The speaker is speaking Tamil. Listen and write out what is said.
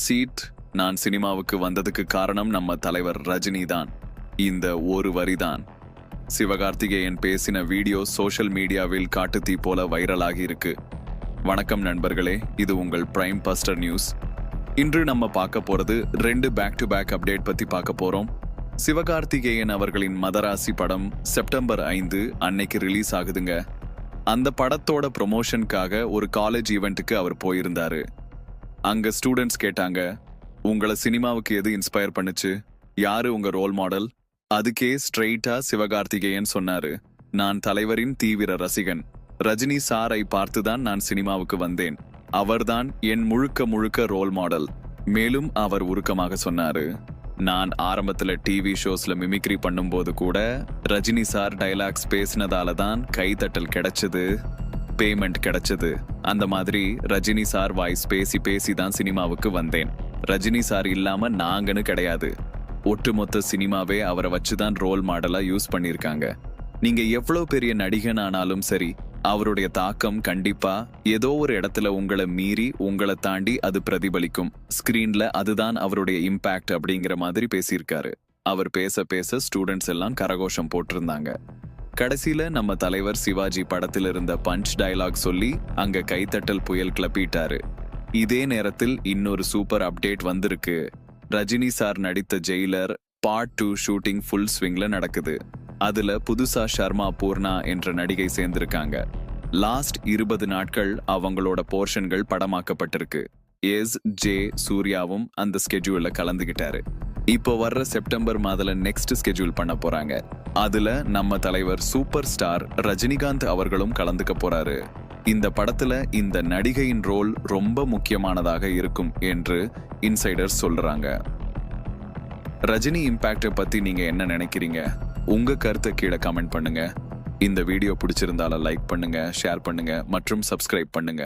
சீட் நான் சினிமாவுக்கு வந்ததுக்கு காரணம் நம்ம தலைவர் ரஜினி தான் இந்த ஒரு வரிதான். சிவகார்த்திகேயன் பேசின வீடியோ சோஷியல் மீடியாவில் காட்டுத்தீ போல வைரலாகி இருக்கு. வணக்கம் நண்பர்களே இது உங்கள் பிரைம் பஸ்டர் நியூஸ். இன்று நம்ம பார்க்க போறது ரெண்டு பேக் டு பேக் அப்டேட் பத்தி பார்க்க போறோம். சிவகார்த்திகேயன் அவர்களின் மதராசி படம் செப்டம்பர் ஐந்து அன்னைக்கு ரிலீஸ் ஆகுதுங்க. அந்த படத்தோட ப்ரொமோஷனுக்காக ஒரு காலேஜ் ஈவெண்ட்டுக்கு அவர் போயிருந்தாரு. அங்க ஸ்டூடெண்ட்ஸ் கேட்டாங்க உங்களை சினிமாவுக்கு எது இன்ஸ்பயர் பண்ணுச்சு? யாரு உங்க ரோல் மாடல் அதுக்கே ஸ்ட்ரெயிட்டா சிவகார்த்திகேயன் சொன்னாரு நான் தலைவரின் தீவிர ரசிகன். ரஜினி சாரை பார்த்துதான் நான் சினிமாவுக்கு வந்தேன். அவர்தான் என் முழுக்க முழுக்க ரோல் மாடல் மேலும் அவர் உருக்கமாக சொன்னாரு நான் ஆரம்பத்துல டிவி ஷோஸ்ல மிமிக்ரி பண்ணும்போது கூட ரஜினி சார் டைலாக்ஸ் பேசினதால தான் கைதட்டல் கிடைச்சது பேமெண்ட் கிடைச்சது. அந்த மாதிரி ரஜினி சார் வாய்ஸ் பேசி பேசி தான் சினிமாவுக்கு வந்தேன். ரஜினி சார் இல்லாம நாங்கன்னு கிடையாது. ஒட்டுமொத்த சினிமாவே அவரை வச்சுதான் ரோல் மாடலா யூஸ் பண்ணிருக்காங்க நீங்க எவ்வளவு பெரிய நடிகன் ஆனாலும் சரி அவருடைய தாக்கம் கண்டிப்பா ஏதோ ஒரு இடத்துல உங்களை மீறி உங்களை தாண்டி அது பிரதிபலிக்கும். ஸ்கிரீன்ல அதுதான் அவருடைய இம்பாக்ட் அப்படிங்கிற மாதிரி பேசியிருக்காரு. அவர் பேச பேச ஸ்டூடெண்ட்ஸ் எல்லாம் கரகோஷம் போட்டிருந்தாங்க. கடைசியில நம்ம தலைவர் சிவாஜி படத்தில் இருந்த பஞ்ச் டயலாக் சொல்லி அங்க கைத்தட்டல் புயல் கிளப்பிட்டாரு. இதே நேரத்தில் இன்னொரு சூப்பர் அப்டேட் வந்திருக்கு. ரஜினி சார் நடித்த Jailer part two shooting full ஸ்விங்ல நடக்குது. அதுல புதுசா ஷர்மா பூர்ணா என்ற நடிகை சேர்ந்திருக்காங்க. லாஸ்ட் இருபது நாட்கள் அவங்களோட போர்ஷன்கள் படமாக்கப்பட்டிருக்கு. எஸ் ஜே சூர்யாவும் அந்த ஸ்கெட்யூல்ல கலந்துகிட்டாரு. இப்போ வர்ற செப்டம்பர் மாதல நெக்ஸ்ட் ஸ்கெட்யூல் பண்ண போறாங்க. அதுல நம்ம தலைவர் சூப்பர் ஸ்டார் ரஜினிகாந்த் அவர்களும் கலந்துக்க போறாரு. இந்த படத்துல இந்த நடிகையின் ரோல் ரொம்ப முக்கியமானதாக இருக்கும் என்று இன்சைடர்ஸ் சொல்றாங்க. ரஜினி இம்பாக்டை பத்தி நீங்க என்ன நினைக்கிறீங்க? உங்க கருத்தை கீழே கமெண்ட் பண்ணுங்க. இந்த வீடியோ பிடிச்சிருந்தால லைக் பண்ணுங்க ஷேர் பண்ணுங்க மற்றும் சப்ஸ்கிரைப் பண்ணுங்க.